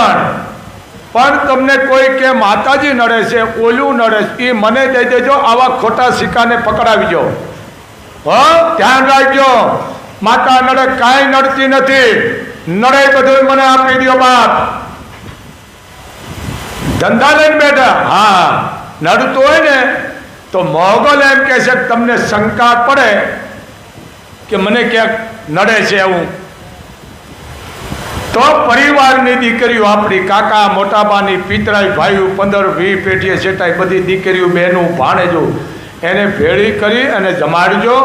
જણ પણ તમને કોઈ કે, માતાજી નડે છે, ઓલું નડે છે એ મને દઈ દેજો, આવા ખોટા સિક્કાને પકડાવીજો. હો, ધ્યાન રાખજો. માતા નડે, કાંઈ નડતી નથી. નડે બધું મને આપી દો બાપ. ધંધા લઈને બેઠા. હા, નડતું હોય ને, તો મોગલ એમ કહે છે કે તમને શંકા પડે કે મને ક્યાંક નડે છે એવું તો પરિવારની દીકરીઓ આપણી કાકા, મોટાબાની, પિતરાઈ, ભાઈઓ, પંદર વી પેટીએ છેટાઈ બધી દીકરીઓ બહેનું ભાણેજો એને ભેળી કરી અને જમાડજો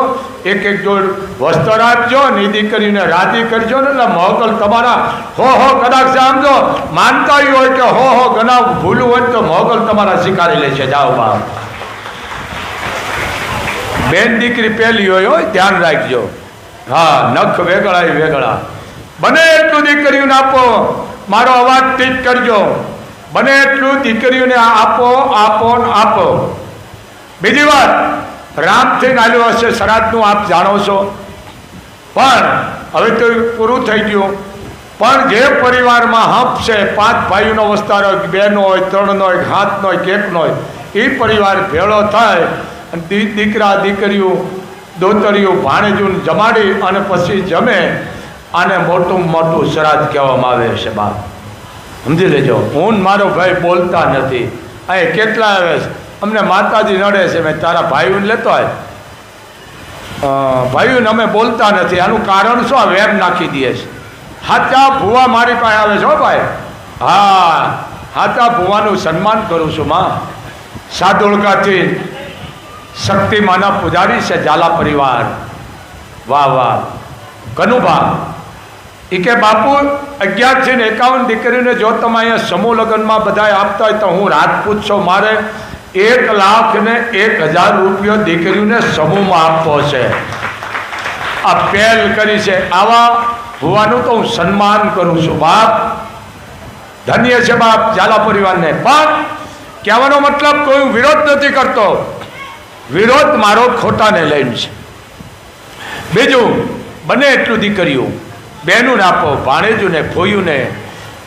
એક એક જોડ વસ્ત્ર આપજો ને એ દીકરીને રાજી કરજો ને એટલે મોકલ તમારા હો હો, કદાચ સમજો માનતા હોય કે હો હો ગના ભૂલું હોય તો મોકલ તમારા સ્વીકારી લે છે. જાઓ બાપ. બેન દીકરી પહેલી હોય હોય, ધ્યાન રાખજો. હા, નખ વેગળા વેગળા. બને એટલું દીકરીઓને આપો, મારો અવાજ ઠીક કરજો. બને એટલું દીકરીઓને આપો આપો આપો. બીજી વાત રામથી નાલ્યો હશે શ્રાદ્ધનું આપ જાણો છો. પણ, હવે તો પૂરું થઈ ગયું. પણ જે પરિવારમાં હંપ છે, પાંચ ભાઈઓનો વસ્તાર હોય બેનો હોય, ત્રણનો હોય હાથનો હોય કેકનો હોય, એ પરિવાર ભેળો થાય અને દીકરા દીકરીઓ, દોતરીઓ, ભાણેજુને જમાડી અને પછી જમે. આને મોટું મોટું શ્રાદ્ધ કહેવામાં આવે છે બા સમજી લેજો. હું મારો ભાઈ બોલતા નથી. અહીં કેટલા આવે છે? અમને માતાજી નડે છે મેં તારા ભાઈઓને લેતો અ, ભાઈઓને અમે બોલતા નથી. આનું કારણ શું? આ વેમ નાખી દે છે. હાચા ભુવા મારી પાસે આવે છે હો ભાઈ. હા હાચા ભુવાનું સન્માન કરું છું માં. સાદુળકાથી શક્તિમાના પૂજારી છે ઝાલા પરિવાર. વાહ વાહ. કનુભા એ કે બાપુ, અગિયાર છે ને એકાવન દીકરીને જો તમે અહીંયા સમૂહ લગ્નમાં બધા આપતા હોય તો હું રાજપૂત પૂછશો મારે, એક લાખ ને એક હજાર રૂપિયો દીકરીઓને સમૂહમાં આપવો છે. આ પહેલ કરી છે. આવા હોવાનું તો હું સન્માન કરું છું. બાપ, ધન્ય છે બાપ, ઝાલા પરિવારને. પણ કહેવાનો મતલબ કોઈ વિરોધ નથી કરતો. વિરોધ મારો ખોટાને લઈને છે. બીજું, બને એટલું દીકરીઓ. બહેનોને આપો, ભાણેજુને ફોયુને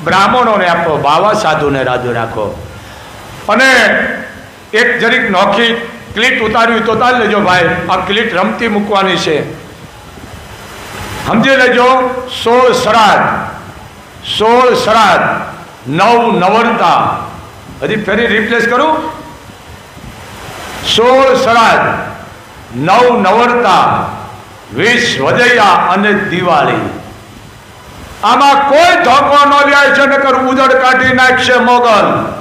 બ્રાહ્મણોને આપો, બાવા સાધુને રાજુ રાખો. અને એક જરીક નોખી ક્લિટ ઉતાર્યું તો તાર લેજો ભાઈ, આ ક્લિટ રમતી મૂકવાની છે. સમજી લેજો, સોળ શ્રાદ્ધ સોળ શ્રાદ્ધ નવ નવરતા. હજી ફરી રિપ્લેસ કરું? સોળ શ્રાદ્ધ નવ નવરતા, વીસ વધૈયા અને દિવાળી. આમાં કોઈ ધોકો ન લ્યાય છે, નકર ઉજળ કાઢી નાખશે મોગલ.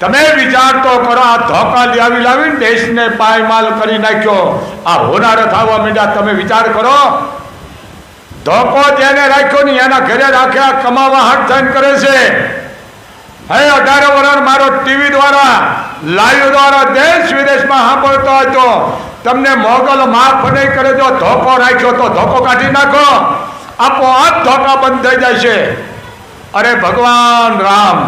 તમે વિચાર તો કરો, આ ધોકા લાવી લાવીને દેશને પાયમાલ કરી નાખ્યો. આ હોનાર થવા માંડ્યા. તમે વિચાર કરો, ધોકો જેને રાખ્યો ને એના ઘરે રાખ્યા કમાવા હાથ થઈને કરે છે. હે, અઢાર વર્ષ મારો ટીવી દ્વારા, લાઈવ દ્વારા દેશ વિદેશમાં સાંભળતો હતો. તમને મોગલ માફ નહીં કરે, જો ધોકો રાખ્યો તો ધોકો કાઢી નાખો. આપોઆપ ધોકા બંધ થઈ જાય છે અરે ભગવાન રામ,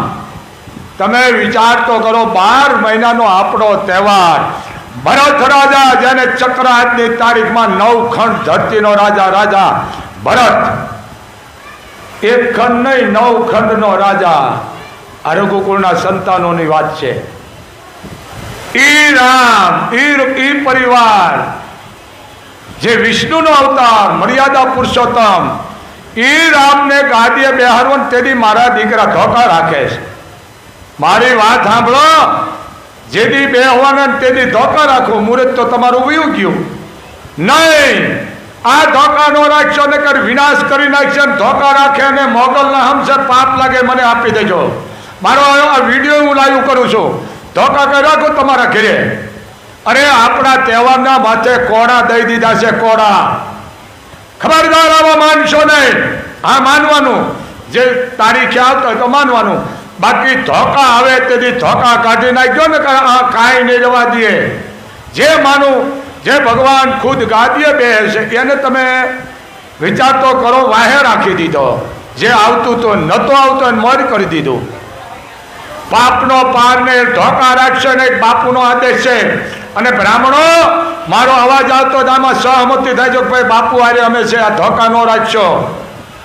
તમે વિચાર તો કરો બાર મહિનાનો આપણો તહેવાર. ભરત રાજા જેને ચક્ર આજની તારીખમાં નવ ખંડ ધરતીનો રાજા રાજા ભરત. એક ખંડ નહીં, નવ ખંડનો રાજા. આરોગ્યકુળના સંતાનોની વાત છે. ઈ રામ ઈ પરિવાર જે વિષ્ણુનો અવતાર, મર્યાદા પુરુષોત્તમ એ રામને ગાદીએ બેહારવો ને તેની મારા દીકરા ધોકા રાખે છે. મારી વાત સાંભળો. જેથી બે તેની ને ધોકા રાખો. મુહૂર્ત તો તમારું વયું ગયું. નહીં. આ ધોકા નો રાખશો ને કર વિનાશ કરી નાખશે ને ધોકા રાખે અને મોગલના હમસર પાપ લાગે મને આપી દેજો. મારો આ વીડિયો હું લાઈવ કરું છું. ધોકા કરી રાખો તમારા ઘરે. અરે આપણા તહેવારના માથે કોડા દઈ દીધા છે, કોડા. ખબરદાર આવા માનશો નહીં હા, માનવાનું. જે તારીખે આવતો હોય તો માનવાનું. બાકી ધોકા આવે તેથી ધોકા કાઢી નાખ્યો ને આ કાંઈ નહીં જવા દે જે માનું, જે ભગવાન ખુદ ગાદીએ બે છે, એને તમે વિચાર તો કરો, વાહે રાખી દીધો. જે આવતું તો નહોતો આવતો એને મોર કરી દીધું. પાપનો પાર ને ધોકા રાખશે ને બાપુનો આદેશ છે. અને બ્રાહ્મણો, મારો અવાજ આવતો જ આમાં સહમતી થાય છે ભાઈ બાપુ આરે અમે છે, આ ધોકા ન રાખશો.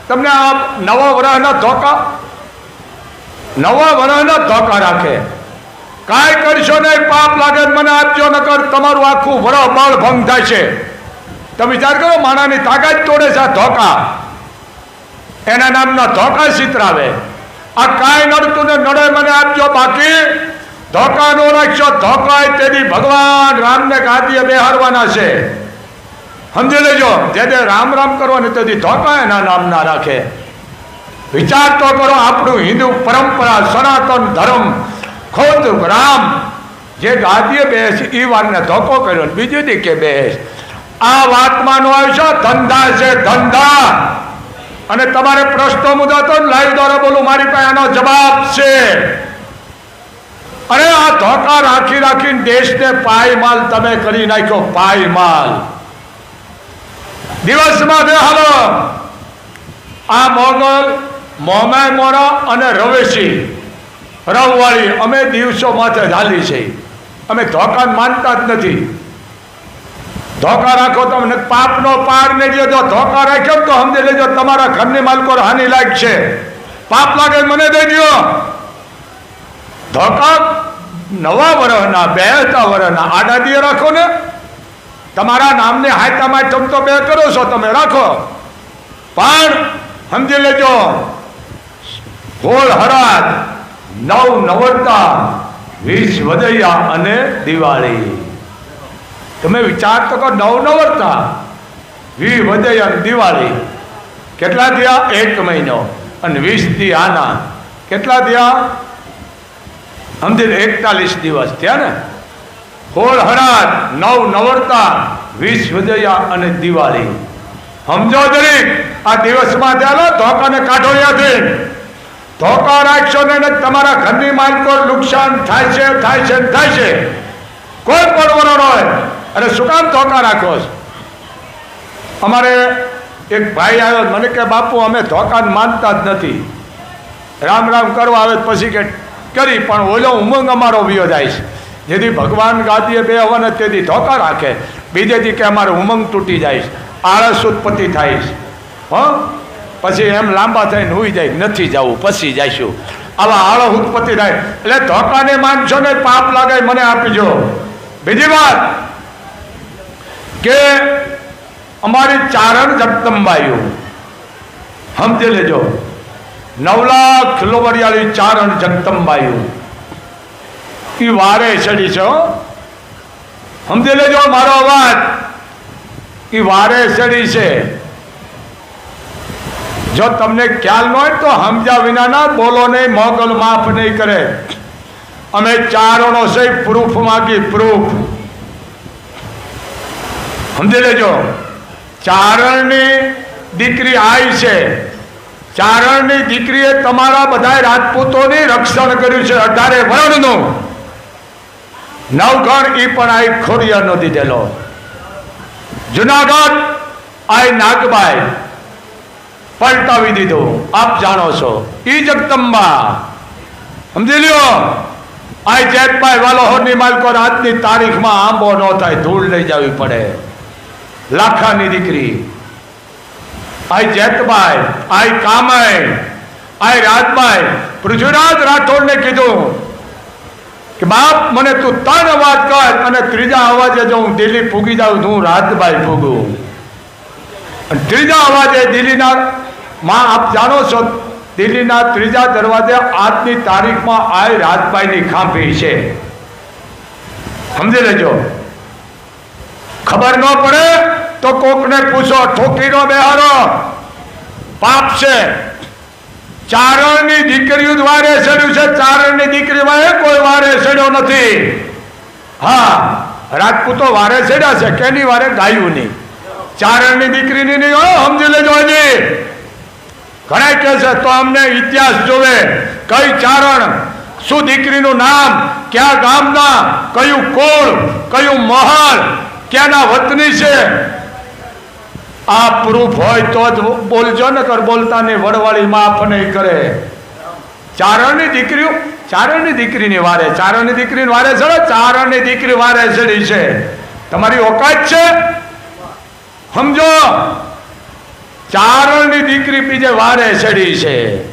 તમને આ નવો ગ્રહના ધોકા? નવા વરાના ધોકા રાખે. કાંઈ કરશો નહીં, પાપ લાગે મને આપજો, નકર તમારું આખું વર બળ ભંગ થાય છે. તમે વિચાર કરો, માણાની તાકાત તોડે છે આ ધોકા. એના નામના ધોકા ચિતરાવે આ કાંઈ નડતું ને નડે, મને આપજો બાકી. ધોકા નો રાખશો ધોકાય તેથી ભગવાન રામને ગાદીએ બેહારવાના છે. સમજી લેજો, જે તે રામ રામ કરવાની તેથી ધોકા એના નામ ના રાખે. વિચાર તો કરો, આપણું હિન્દુ પરંપરા, સનાતન ધર્મ, ખુદ રામ, જે ગાદીએ બેસ એ વાતને ધોકો કર્યો ને બીજી દી કે બેસ. આ વાતમાં નો આવશો, ધંધા છે, ધંધા. અને તમારે પ્રશ્નો મુદ્દા તો લાઈવ દ્વારા બોલું, મારી પાસે આનો જવાબ છે. અરે આ ધોકા રાખી રાખીને દેશને પાયમાલ તમે કરી નાખ્યો, પાયમાલ. દિવસમાં બે હાલો. આ મોગલ મોમાય મોરા અને રવેશી. રવવાળી, અમે દિવસો માથે ઝાલી છે. અમે ધોકા માનતા જ નથી. ધોકા રાખો તમને પાપનો પાર નહીં જો ધોકા રાખ્યો તો સમજી લેજો. તમારા ઘરની માલકો હાનિ લાયક છે. પાપ લાગે મને દઈ દો ધોકા નવા વર્ષના બેહતા વર્ષના આડા દીએ રાખો ને. તમારા નામને હાયતામાં તમ તો બે કરો છો તમે, રાખો. પણ સમજી લેજો હોળ હરાજ નવ નવરતા, વીસ વધૈયા અને દિવાળી. તમે વિચાર તો કરો, નવ નવરતા, વી વધૈયા દિવાળી. કેટલા થયા? એક મહિનો. અને વીસથી આના. કેટલા થયા? સમજી એકતાલીસ દિવસ થયા ને? હોળ હરાત નવ નવરતા, વીસ વધૈયા અને દિવાળી. સમજો દરેક આ દિવસમાં ચાલો, ધોકાને કાઢો યાદથી ધોકા રાખશો ને તમારા ઘરની માલકો નુકસાન થાય છે થાય છે થાય છે. કોઈ પણ વરો હોય. અને શું કામ ધોકા રાખો અમારે એક ભાઈ આવ્યો, મને કે, બાપુ, અમે ધોકાને માનતા જ નથી. રામ રામ કરવા આવે પછી કે કરી, પણ ઓલો ઉમંગ અમારો વિયો જાય છે. જેથી ભગવાન ગાદીએ બે હોવાને તેથી ધોકા રાખે. બીજેથી કે અમારે ઉમંગ તૂટી જાય છે. આળસ ઉત્પત્તિ થાય છે. હો? પછી એમ લાંબા થઈને હુઈ જાય, નથી જવું પછી જઈશું આવા આળસ ઉત્પત્તિ થાય. એટલે ધોકાને માનશો ને પાપ લાગે, મને આપીજો. બીજી વાત કે અમારી ચારણ જગદંબાયું. સમજી લેજો. નવ લાખ કિલોવરિયાળી ચારણ જગદંબાયું. એ વારે ચડી છો. સમજી લેજો મારો અવાજ. એ વારે ચડી છે. જો તમને ખ્યાલ ન હોય તો સમજ્યા વિના ના બોલો નહીં મોગલ માફ નહીં કરે. અમે ચારણો છે પ્રૂફ માગી પ્રૂફ સમજી લેજો. ચારણની દીકરી આઈ છે. ચારણની દીકરીએ તમારા બધા રાજપૂતોની રક્ષણ કર્યું છે. અઢારે વર્ણનું. નવગણ એ પણ આઈ ખોડિયાનો દીધેલો. જુનાગઢ આઈ નાગબાઈ પલટાવી દીધું. આપ જાણો છો. એ જગદંબા સમજી લ્યો? આઈ જેતભાઈ વાલોહોરની માલકો આજની તારીખમાં આંબો ન થાય, ધૂળ લઈ જવી પડે. લાખાની દીકરી. આઈ જેતભાઈ આઈ કામાઈ આઈ રાજભાઈ પૃથ્વીરાજ રાઠોડને કીધું કે બાપ મને તું ત્રણ અવાજ કર અને ત્રીજા અવાજે જો હું દિલ્હી ફૂગી જાઉં હું રાજભાઈ ફૂગું. અને ત્રીજા અવાજે દિલ્હીના, માં, આપ જાણો છો, દિલ્હીના ત્રીજા દરવાજે આજની તારીખમાં આય રાજભાઈની ખાંભી છે. સમજી લેજો. ખબર ન પડે તો કોકને પૂછો, ઠોકીનો બેહારો પાપ છે? ચારણની દીકરીઓ જ વારે ચડ્યું છે. ચારણની દીકરી વારે કોઈ વારે ચડ્યો નથી. હા, રાજપૂતો વારે ચડ્યા છે. કેની વારે? ગાયું નહીં ચારણની દીકરીની નહીં હો, સમજી લેજો હજી. ઘણા કહે છે, તો અમને ઇતિહાસ જોવે. કઈ ચારણ? શું દીકરીનું નામ? ક્યાં ગામના? કયું કોળ? કયું મહાલ? ક્યાંના વતની છે? આ પ્રૂફ હોય તો જ બોલજો ને કર બોલતા ને વડવાળી માફ નહીં કરે. ચારણની દીકરીઓ, ચારણની દીકરીની વારે, ચારણની દીકરીની વારે ચડે ચારણની દીકરી વારે ચડી છે. તમારી ઓકાત છે? સમજો. ચારણની દીકરી બીજે વારે ચડી છે.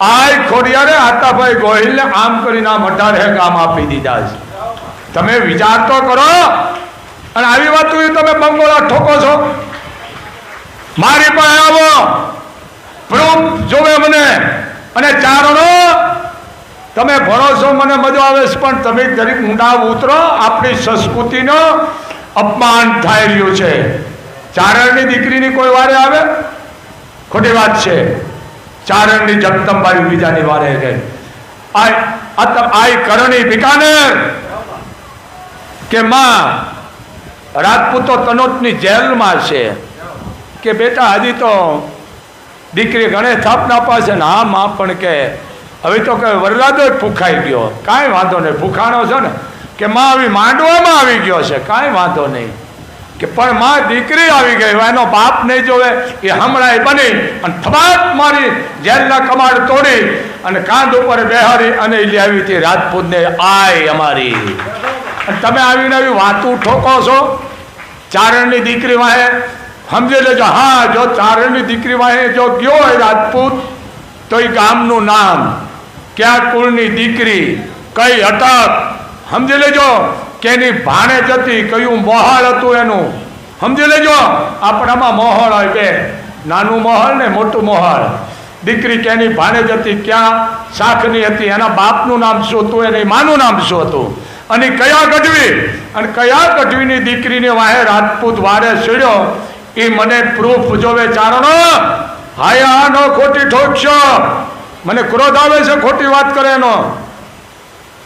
આય ખોડિયારે આતાભાઈ ગોહિલને આમ કરીને આમ અઢારે કામ આપી દીધા છે. તમે વિચાર તો કરો. અને આવી વાત તમે બંગોળા ઠોકો છો. મારી પાસે આવો. પ્રૂફ જોવે મને. અને ચારણો તમે છો મને મજા આવે છે, પણ તમે દરેક ઊંડા ઉતરો, આપણી સંસ્કૃતિનો અપમાન થઈ રહ્યું છે. ચારણની દીકરીની કોઈ વારે આવે? ખોટી વાત છે. ચારણની જગદંબાઈ બીજાની વારે છે. આય, આ ત- આય કરણી બિકાનેર. કે માં, રાજપૂતો તનોતની જેલમાં છે. કે બેટા હજી તો દીકરી ગણેશ સ્થાપના પાસે ને હા, માં પણ કે, હવે તો કે વરરાદો જ ભૂખાઈ ગયો. કાંઈ વાંધો નહીં, ભૂખાણો છે ને, કે માં આવી માંડવામાં આવી ગયો છે, કાંઈ વાંધો નહીં. કે પણ માં દીકરી આવી ગઈ એનો બાપ નહીં જોવે, એ હમણાં બની અને થબાટ મારી જેલના કમાડ તોડી અને કાંધ ઉપર બેહારી અને એ આવી હતી રાજપૂતને, આય અમારી. અને તમે આવીને આવી વાતું ઠોકો છો? ચારણની દીકરી વાહે સમજી લેજો હા, જો ચારણની દીકરી વાહે જો ગયો હોય રાજપૂત, તો એ ગામનું નામ, ક્યાં કુળની દીકરી, કઈ અટક, સમજી લેજો કેની ભાણે જતી કયું મોહળ હતું એનું. સમજી લેજો, આપણામાં મોહળ હોય બે, નાનું મોહળ ને મોટું મોહળ. દીકરી કેની ભાણે જતી, ક્યાં શાખની હતી, એના બાપનું નામ શું હતું, એની માનું નામ શું હતું? અને કયા ગઢવી? અને કયા ગઢવીની દીકરીને વાહે રાજપૂત વારે સીડ્યો? એ મને પ્રૂફ જોવે ચારણો. હાય આ નો ખોટી ઠોકશો મને ક્રોધ આવે છે, ખોટી વાત કરે એનો.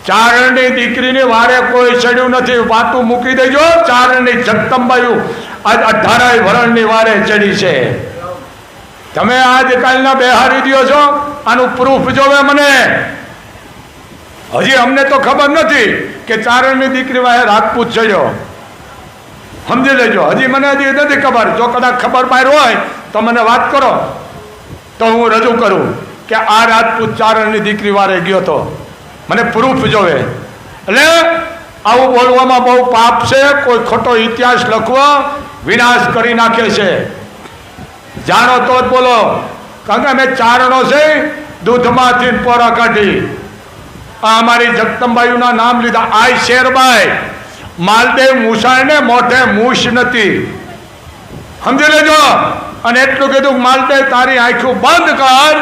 ચારણની દીકરીની વારે કોઈ ચડ્યું નથી. વાતું મૂકી દેજો, ચારણની જગતંબાયું આજ અઢારાય વરણની વારે ચડી છે. તમે આજકાલના બેહારી દ્યો છો? આનું પ્રૂફ જોવે મને. હજી અમને તો ખબર નથી કે ચારણની દીકરી વાહે રાજપૂત ચડ્યો. સમજી લેજો. હજી મને હજી નથી ખબર. જો કદાચ ખબર બહાર હોય તો મને વાત કરો. તો હું રજૂ કરું કે આ રાજપૂત ચારણની દીકરી વારે ગયો તો. મને પ્રૂફ જોવે. એટલે આવું બોલવામાં બહુ પાપ છે. કોઈ ખોટો ઇતિહાસ લખવો વિનાશ કરી નાખે છે. જાણો તો જ બોલો કારણ કે અમે ચારણો છે, દૂધમાંથી પોરા કાઢી. આ અમારી જગદંબાયુના નામ લીધા. આય શેરબાઈ. માલદેવ મૂસાઈને મોઢે મૂછ નથી. સમજી લેજો? અને એટલું કીધું માલદેવ તારી આંખું બંધ કર.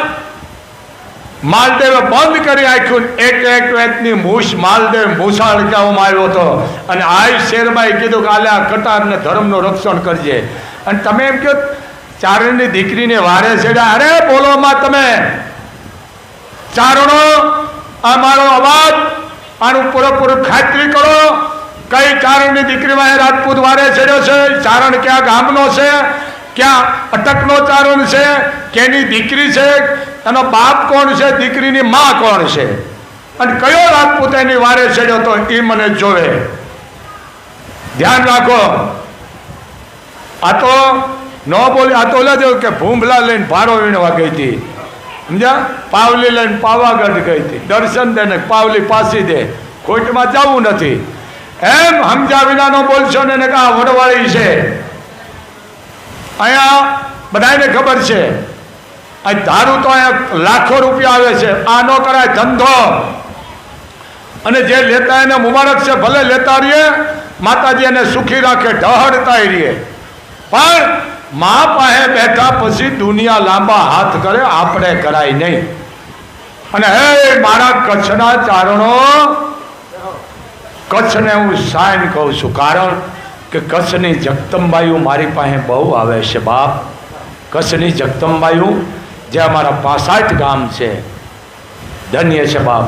માલદેવે બંધ કરી આંખ્યું એક એક વેતની મૂછ માલદેવ મૂછાળ કહેવામાં આવ્યો હતો. અને આય શેરબાઈ કીધું કે આલે આ કટારને ધર્મનું રક્ષણ કરજે. અને તમે એમ કહો, ચારણની દીકરીને વારે છેડ્યા અરે બોલોમાં તમે. ચારણો, આ મારો અવાજ. આનું પૂરેપૂરું ખાતરી કરો. કઈ ચારણની દીકરીમાં એ રાજપૂત વારે છેડ્યો છે? ચારણ ક્યાં ગામનો છે? ક્યાં અટકનો ચારણ છે? કેની દીકરી છે? એનો બાપ કોણ છે? દીકરીની માં કોણ છે? અને કયો રાજપૂત એની વારે છેડ્યો તો એ મને જોવે. ધ્યાન રાખો. આ તો ન બોલી, આ તો લેજો કે ભૂંભલા લઈને ભારો વીણવા ગઈ હતી. સમજ્યા? પાવલી લઈને પાવાગઢ ગઈ હતી. દર્શન દે ને પાવલી પાસી દે. ખોટમાં જવું નથી. એમ સમજ્યા વિનાનો બોલશો ને એને કા વડવાળી છે. અહીંયા બધાને ખબર છે, આ ધારું તો અહીંયા લાખો રૂપિયા આવે છે, આ ન કરાય, ધંધો. અને જે લેતા એને મુબારક છે, ભલે લેતા રહીએ, માતાજી એને સુખી રાખે ઢહડતા રહીએ. પણ મા પાસે બેઠા પછી દુનિયા લાંબા હાથ કરે, આપણે કરાય નહીં. અને હે મારા કચ્છના ચારણો કચ્છને હું સાઈન કહું છું. કારણ કે કચ્છની જગદંબાઈઓ મારી પાસે બહુ આવે છે બાપ. કચ્છની જગદંબાઈઓ જે અમારા પાસાઠ ગામ છે, ધન્ય છે બાપ.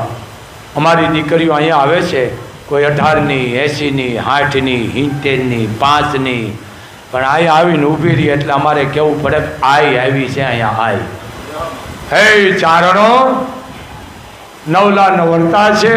અમારી દીકરીઓ અહીંયા આવે છે, કોઈ અઢારની એંશીની આઠની હિંતેરની પાંચની. પણ અહીંયા આવીને ઊભી રહી એટલે અમારે કેવું પડે, આઈ આવી છે અહીંયા આઈ. હે ચારણો, નવલા નવરતા છે.